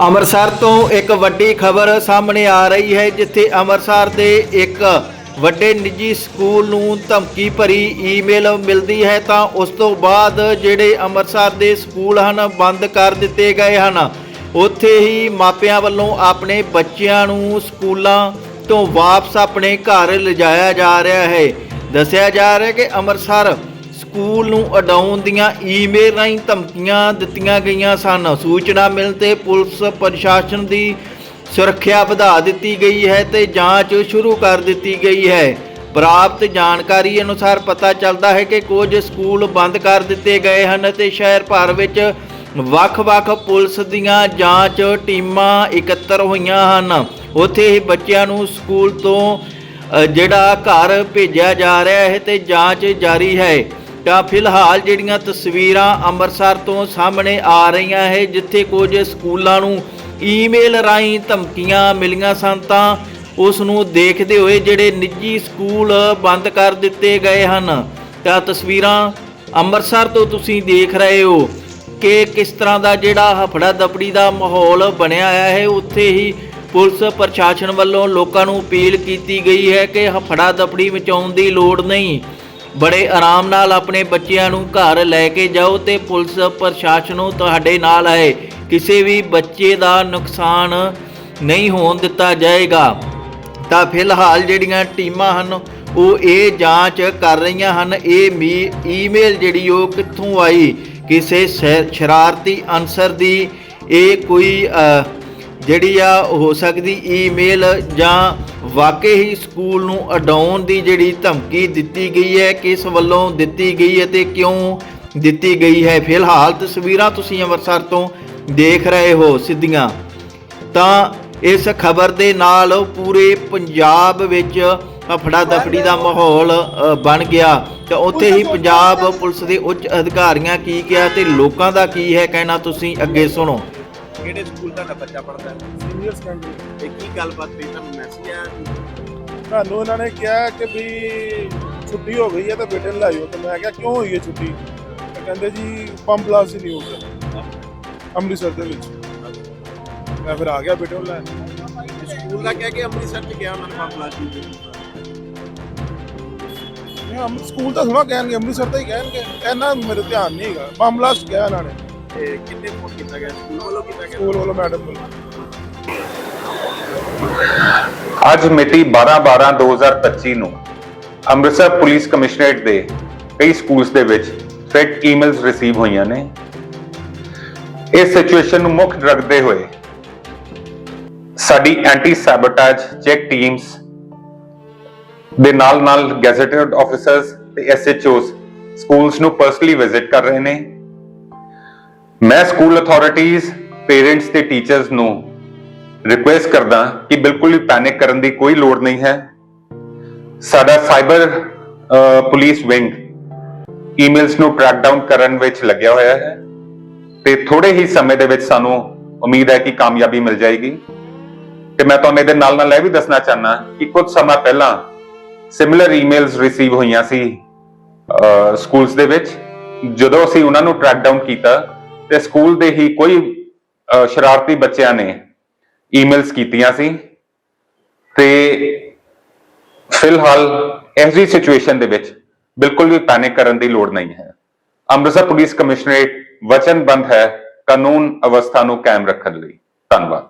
ਅੰਮ੍ਰਿਤਸਰ ਤੋਂ ਇੱਕ ਵੱਡੀ ਖਬਰ ਸਾਹਮਣੇ ਆ ਰਹੀ ਹੈ, ਜਿੱਥੇ ਅੰਮ੍ਰਿਤਸਰ ਦੇ ਇੱਕ ਵੱਡੇ ਨਿੱਜੀ ਸਕੂਲ ਨੂੰ ਧਮਕੀ ਭਰੀ ਈਮੇਲ ਮਿਲਦੀ ਹੈ, ਤਾਂ ਉਸ ਤੋਂ ਬਾਅਦ ਜਿਹੜੇ ਅੰਮ੍ਰਿਤਸਰ ਦੇ ਸਕੂਲ ਹਨ, ਬੰਦ ਕਰ ਦਿੱਤੇ ਗਏ ਹਨ। ਉੱਥੇ ਹੀ ਮਾਪਿਆਂ ਵੱਲੋਂ ਆਪਣੇ ਬੱਚਿਆਂ ਨੂੰ ਸਕੂਲਾਂ ਤੋਂ ਵਾਪਸ ਆਪਣੇ ਘਰ ਲਿਜਾਇਆ ਜਾ ਰਿਹਾ ਹੈ। ਦੱਸਿਆ ਜਾ ਰਿਹਾ ਹੈ ਕਿ ਅੰਮ੍ਰਿਤਸਰ ਸਕੂਲ ਨੂੰ ਅਡਾਉਣ ਦੀਆਂ ਈਮੇਲ ਰਾਹੀਂ ਧਮਕੀਆਂ ਦਿੱਤੀਆਂ ਗਈਆਂ ਸਨ। ਸੂਚਨਾ ਮਿਲਣ ਤੇ ਪੁਲਿਸ ਪ੍ਰਸ਼ਾਸਨ ਦੀ ਸੁਰੱਖਿਆ ਵਧਾ ਦਿੱਤੀ ਗਈ ਹੈ ਤੇ ਜਾਂਚ ਸ਼ੁਰੂ ਕਰ ਦਿੱਤੀ ਗਈ ਹੈ। ਪ੍ਰਾਪਤ ਜਾਣਕਾਰੀ ਅਨੁਸਾਰ ਪਤਾ ਚੱਲਦਾ ਹੈ ਕਿ ਕੁਝ ਸਕੂਲ ਬੰਦ ਕਰ ਦਿੱਤੇ ਗਏ ਹਨ ਤੇ ਸ਼ਹਿਰ ਭਰ ਵਿੱਚ ਵੱਖ-ਵੱਖ ਪੁਲਿਸ ਦੀਆਂ ਜਾਂਚ ਟੀਮਾਂ ਇਕੱਤਰ ਹੋਈਆਂ ਹਨ। ਉੱਥੇ ਹੀ ਬੱਚਿਆਂ ਨੂੰ ਸਕੂਲ ਤੋਂ ਜਿਹੜਾ ਘਰ ਭੇਜਿਆ ਜਾ ਰਿਹਾ ਹੈ ਤੇ ਜਾਂਚ ਜਾਰੀ ਹੈ। ਤਾਂ ਫਿਲਹਾਲ ਜਿਹੜੀਆਂ ਤਸਵੀਰਾਂ ਅੰਮ੍ਰਿਤਸਰ ਤੋਂ ਸਾਹਮਣੇ ਆ ਰਹੀਆਂ ਹੈ, ਜਿੱਥੇ ਕੁਝ ਸਕੂਲਾਂ ਨੂੰ ਈਮੇਲ ਰਾਹੀਂ ਧਮਕੀਆਂ ਮਿਲੀਆਂ ਸਨ, ਤਾਂ ਉਸ ਨੂੰ ਦੇਖਦੇ ਹੋਏ ਜਿਹੜੇ ਨਿੱਜੀ ਸਕੂਲ ਬੰਦ ਕਰ ਦਿੱਤੇ ਗਏ ਹਨ। ਤਾਂ ਤਸਵੀਰਾਂ ਅੰਮ੍ਰਿਤਸਰ ਤੋਂ ਤੁਸੀਂ ਦੇਖ ਰਹੇ ਹੋ ਕਿ ਕਿਸ ਤਰ੍ਹਾਂ ਦਾ ਜਿਹੜਾ ਹਫੜਾ ਦਫੜੀ ਦਾ ਮਾਹੌਲ ਬਣਿਆ ਹੋਇਆ ਹੈ, ਉੱਥੇ ਹੀ ਪੁਲਿਸ ਪ੍ਰਸ਼ਾਸਨ ਵੱਲੋਂ ਲੋਕਾਂ ਨੂੰ ਅਪੀਲ ਕੀਤੀ ਗਈ ਹੈ ਕਿ ਹਫੜਾ ਦਫੜੀ ਮਚਾਉਣ ਦੀ ਲੋੜ ਨਹੀਂ। ਬੜੇ ਆਰਾਮ ਨਾਲ ਆਪਣੇ ਬੱਚਿਆਂ ਨੂੰ ਘਰ ਲੈ ਕੇ ਜਾਓ ਤੇ ਪੁਲਿਸ ਪ੍ਰਸ਼ਾਸਨ ਤੁਹਾਡੇ ਨਾਲ ਹੈ ਕਿਸੇ ਵੀ ਬੱਚੇ ਦਾ ਨੁਕਸਾਨ ਨਹੀਂ ਹੋਣ ਦਿੱਤਾ ਜਾਏਗਾ। ਤਾਂ ਫਿਲਹਾਲ ਜਿਹੜੀਆਂ ਟੀਮਾਂ ਹਨ, ਉਹ ਇਹ ਜਾਂਚ ਕਰ ਰਹੀਆਂ ਹਨ। ਇਹ ਮੀ- ਈਮੇਲ ਜਿਹੜੀ ਉਹ ਕਿੱਥੋਂ ਆਈ? ਕਿਸੇ ਸ਼ੈ- ਸ਼ਰਾਰਤੀ ਅਨਸਰ ਦੀ ਇਹ ਕੋਈ ਜਿਹੜੀ ਆ, ਹੋ ਸਕਦੀ ਈਮੇਲ ਜਾਂ ਵਾਕਈ ਹੀ ਸਕੂਲ ਨੂੰ ਅਡਾਉਣ ਦੀ ਜਿਹੜੀ ਧਮਕੀ ਦਿੱਤੀ ਗਈ ਹੈ, ਕਿਸ ਵੱਲੋਂ ਦਿੱਤੀ ਗਈ ਹੈ ਤੇ ਕਿਉਂ ਦਿੱਤੀ ਗਈ ਹੈ? ਫਿਲਹਾਲ ਤਸਵੀਰਾਂ ਤੁਸੀਂ ਅੰਮ੍ਰਿਤਸਰ ਤੋਂ ਦੇਖ ਰਹੇ ਹੋ ਸਿੱਧੀਆਂ। ਤਾਂ ਇਸ ਖਬਰ ਦੇ ਨਾਲ ਪੂਰੇ ਪੰਜਾਬ ਵਿੱਚ ਫੜਾ ਦਫੜੀ ਦਾ ਮਾਹੌਲ ਬਣ ਗਿਆ। ਤੇ ਉੱਥੇ ਹੀ ਪੰਜਾਬ ਪੁਲਿਸ ਦੇ ਉੱਚ ਅਧਿਕਾਰੀਆਂ ਕੀ ਕਿਹਾ ਤੇ ਲੋਕਾਂ ਦਾ ਕੀ ਹੈ? ਕਹਿਣਾ ਤੁਸੀਂ ਅੱਗੇ ਸੁਣੋ। ਕਿਹੜੇ ਸਕੂਲ ਤੁਹਾਡਾ ਬੱਚਾ ਪੜਦਾ ਹੈ? ਸੀਨੀਅਰ ਸੈਕੰਡਰੀ ਤੇ ਕੀ ਗੱਲਬਾਤ ਹੋਈ? ਤੁਹਾਨੂੰ ਮੈਸੇਜ ਆਇਆ? ਤੁਹਾਨੂੰ ਇਹਨਾਂ ਨੇ ਕਿਹਾ ਕਿ ਵੀ ਛੁੱਟੀ ਹੋ ਗਈ ਹੈ ਤਾਂ ਬੇਟੇ ਨੂੰ ਲਾਇਓ ਤੇ ਮੈਂ ਕਿਹਾ ਕਿਉਂ ਹੋਈ ਹੈ ਛੁੱਟੀ? ਤੇ ਕਹਿੰਦੇ ਜੀ ਪੰਪ ਬਲਾਸਟ ਦੀ ਨਿਊਜ਼ ਹੈ ਅੰਮ੍ਰਿਤਸਰ ਦੇ ਵਿੱਚ। ਮੈਂ ਫਿਰ ਆ ਗਿਆ ਬੇਟੇ ਨੂੰ ਲੈਣ। ਸਕੂਲ ਦਾ ਕਹਿ ਕੇ ਅੰਮ੍ਰਿਤਸਰ ਚ ਗਿਆ ਉਹਨਾਂ ਨੇ ਮਾਮਲਾ ਜੀ ਨਹੀਂ ਅੰਮ੍ਰਿਤ ਸਕੂਲ ਤਾਂ ਥੋੜਾ ਕਹਿਣਗੇ ਅੰਮ੍ਰਿਤਸਰ ਤਾਂ ਹੀ ਕਹਿਣਗੇ। ਇਹਨਾਂ ਮੇਰੇ ਧਿਆਨ ਨਹੀਂ ਹੈਗਾ। ਪੰਪ ਬਲਾਸਟ ਕਿਹਾ ਇਹਨਾਂ ਨੇ। ਤੇ ਕਿੰਨੇ ਫੋਨ ਕੀਤਾ ਗਿਆ? ਸਕੂਲ ਵੱਲੋਂ ਕੀਤਾ ਗਿਆ? ਸਕੂਲ ਵੱਲੋਂ ਮੈਡਮ ਵੱਲੋਂ ਅੱਜ ਮਿਤੀ 12/12/2025 ਨੂੰ ਅੰਮ੍ਰਿਤਸਰ ਪੁਲਿਸ ਕਮਿਸ਼ਨਰੇਟ ਦੇ ਕਈ ਸਕੂਲਸ ਦੇ ਵਿੱਚ ਥ੍ਰੈਟ ਈਮੇਲਸ ਰਿਸੀਵ ਹੋਈਆਂ ਨੇ। ਇਸ ਸਿਚੁਏਸ਼ਨ ਨੂੰ ਮੁੱਖ ਰੱਖਦੇ ਹੋਏ ਸਾਡੀ ਐਂਟੀ ਸੈਬੋਟੇਜ ਚੈੱਕ ਟੀਮਸ ਦੇ ਨਾਲ ਨਾਲ ਗੈਜ਼ਟਡ ਆਫੀਸਰਸ ਤੇ ਐਸਐਚਓਸ ਸਕੂਲਸ ਨੂੰ ਪਰਸਨਲੀ ਵਿਜ਼ਿਟ ਕਰ ਰਹੇ ਨੇ। ਮੈਂ ਸਕੂਲ ਅਥਾਰਟੀਆਂ ਪੇਰੈਂਟਸ ਤੇ ਟੀਚਰਸ ਨੂੰ ਰਿਕੁਐਸਟ ਕਰਦਾ ਕਿ ਬਿਲਕੁਲ ਵੀ ਪੈਨਿਕ ਕਰਨ ਦੀ ਕੋਈ ਲੋੜ ਨਹੀਂ ਹੈ। ਸਾਡਾ ਸਾਈਬਰ ਪੁਲਿਸ ਵਿੰਗ ਈਮੇਲਸ ਨੂੰ ਟਰੈਕ ਡਾਊਨ ਕਰਨ ਵਿੱਚ ਲੱਗਿਆ ਹੋਇਆ ਹੈ ਤੇ ਥੋੜੇ ਹੀ ਸਮੇਂ ਦੇ ਵਿੱਚ ਸਾਨੂੰ ਉਮੀਦ ਹੈ ਕਿ ਕਾਮਯਾਬੀ ਮਿਲ ਜਾਏਗੀ। ਤੇ ਮੈਂ ਤੁਹਾਨੂੰ ਇਹਦੇ ਨਾਲ ਨਾਲ ਇਹ ਵੀ ਦੱਸਣਾ ਚਾਹਨਾ ਕਿ ਕੁਝ ਸਮਾਂ ਪਹਿਲਾਂ ਸਿਮਿਲਰ ਈਮੇਲਸ ਰਿਸੀਵ ਹੋਈਆਂ ਸੀ ਸਕੂਲਸ ਦੇ ਵਿੱਚ। ਜਦੋਂ ਅਸੀਂ ਉਹਨਾਂ ਨੂੰ ਟਰੈਕ ਡਾਊਨ ਕੀਤਾ ਤੇ ਸਕੂਲ ਦੇ ਹੀ ਕੋਈ ਸ਼ਰਾਰਤੀ ਬੱਚਿਆਂ ਨੇ ਈਮੇਲਸ ਕੀਤੀਆਂ ਸੀ। ਤੇ ਫਿਲਹਾਲ ਇਸ ਜਿਹੀ ਸਿਚੁਏਸ਼ਨ ਦੇ ਵਿੱਚ ਬਿਲਕੁਲ ਵੀ ਪੈਨਿਕ ਕਰਨ ਦੀ ਲੋੜ ਨਹੀਂ ਹੈ। ਅੰਮ੍ਰਿਤਸਰ ਪੁਲਿਸ ਕਮਿਸ਼ਨਰੇਟ ਵਚਨਬੰਦ ਹੈ ਕਾਨੂੰਨ ਅਵਸਥਾ ਨੂੰ ਕਾਇਮ ਰੱਖਣ ਲਈ। ਧੰਨਵਾਦ।